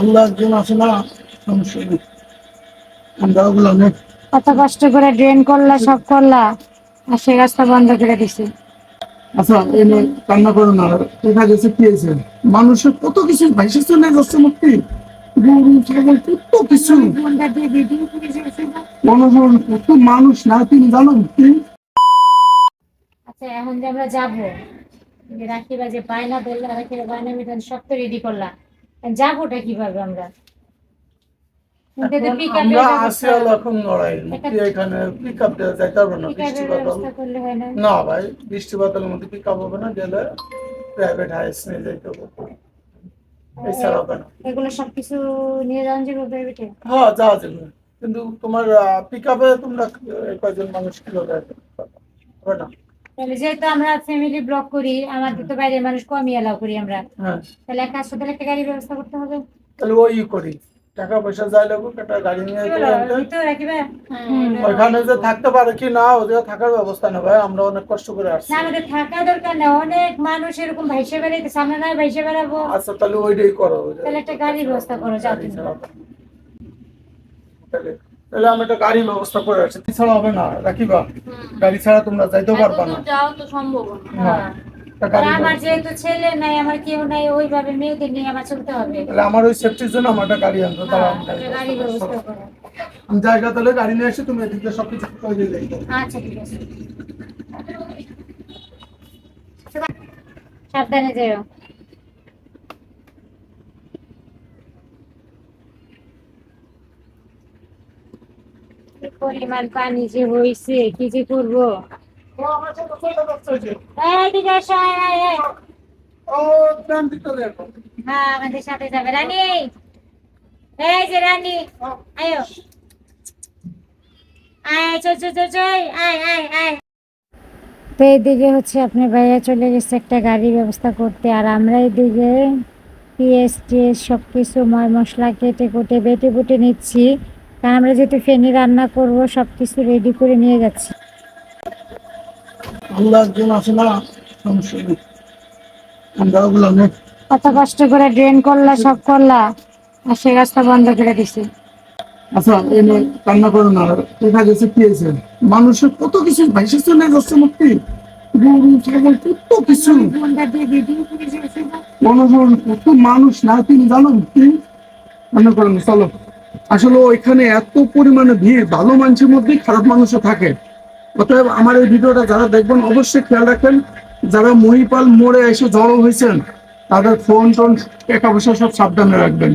আল্লাহ একজন আছে না সমস্যা নেই। আমরা ওগুলো অনেক কত কষ্ট করে ড্রেন করলা সব করলা আর সে রাস্তা বন্ধ করে দিছি। আচ্ছা এনে কান্না করো না। দেখা গেছে কি হয়েছে? মানুষের কত কিছু ভাইসে চলে যাচ্ছে মুক্তি। গরু ছাগল কত কিছু। মনোজন কত মানুষ না তুমি জানো মুক্তি? আচ্ছা এখন যে আমরা যাব যে রাখি বা যে বায়না ধরলা রাখি বায়না বিধান সব তো রেডি করলা যাবোটা কীভাবে আমরা? আসি এখন লড়াই এখানে পিক যাইতে না বৃষ্টি হয় না। ভাই বৃষ্টি মধ্যে পিক আপ হবে না গেলে প্রাইভেট হাইস নিয়ে যাইতে হবে। এছাড়া হবে না এগুলো সবকিছু নিয়ে যাওয়া যাবে প্রাইভেটে হ্যাঁ যাওয়া যাবে। কিন্তু তোমার পিক আপে তোমরা কয়জন মানুষ আসবে? হবে না? তাহলে যেহেতু আমরা ফ্যামিলি ব্লক করি আমাদের তো বাইরের মানুষ কমই এলাও করি আমরা। হ্যাঁ। তাহলে এক হলে একটা গাড়ির ব্যবস্থা করতে হবে। তাহলে ওই করি। টাকা পয়সা যাই লাগুক একটা গাড়ি নিয়ে রাখিবে ওইখানে যে থাকতে পারে কি না ওদের থাকার ব্যবস্থা না ভাই আমরা অনেক কষ্ট করে আসছি। আমাদের থাকা দরকার না অনেক মানুষ এরকম ভাইসে বেড়াইতে সামনে নয় ভাইসে বেড়াবো। আচ্ছা তাহলে ওইটাই করো। তাহলে একটা গাড়ির ব্যবস্থা করো যাও। তাহলে তাহলে আমি একটা গাড়ির ব্যবস্থা করে আসছি ছাড়া হবে না রাখিবা? গাড়ি ছাড়া তোমরা যাইতেও পারবা না। যাও তো সম্ভব না। হ্যাঁ। একটা আর গাড়ির আমার যেহেতু ছেলে নাই আমার কেউ নাই ওইভাবে মেয়েদের নিয়ে আমার চলতে হবে। তাহলে আমার ওই সেফটির জন্য আমার একটা গাড়ি তাহলে হ্যাঁ, গাড়ি ব্যবস্থা করো। আমি জায়গা তাহলে গাড়ি নিয়ে এসে তুমি এদিকে সব কিছু করে দিয়ে যাই আচ্ছা ঠিক আছে। সাবধানে যেও। পরিমাণ পানি যে হয়েছে কি যে হ্যাঁ তো এইদিকে হচ্ছে আপনার ভাইয়া চলে গেছে একটা গাড়ির ব্যবস্থা করতে, আর আমরা এদিকে পিএস টিএস সব কিছু ময় মশলা কেটে কুটে বেটে বুটে নিচ্ছি। কারণ আমরা যেহেতু ফেনি রান্না করব সব কিছু রেডি করে নিয়ে যাচ্ছি। কত কষ্ট করে ড্রেন করলা সব করলা আর সে রাস্তা বন্ধ করে দিছি। আচ্ছা এনে কান্না করো না দেখা গেছে কি হয়েছে? মানুষের কত কিছু ভাইসে চলে যাচ্ছে মুক্তি। কত কিছু। মানুষ না তুমি জানো মুক্তি? কান্না করো না চলো। আসলে ওইখানে এত পরিমাণে ভিড়, ভালো মানুষের মধ্যেই খারাপ মানুষও থাকে। অতএব আমার এই ভিডিওটা যারা দেখবেন অবশ্যই খেয়াল রাখবেন। যারা মহিপাল মোড়ে এসে জড়ো হয়েছেন, তাদের ফোন টোন এক অবশ্যই সব সাবধানে রাখবেন।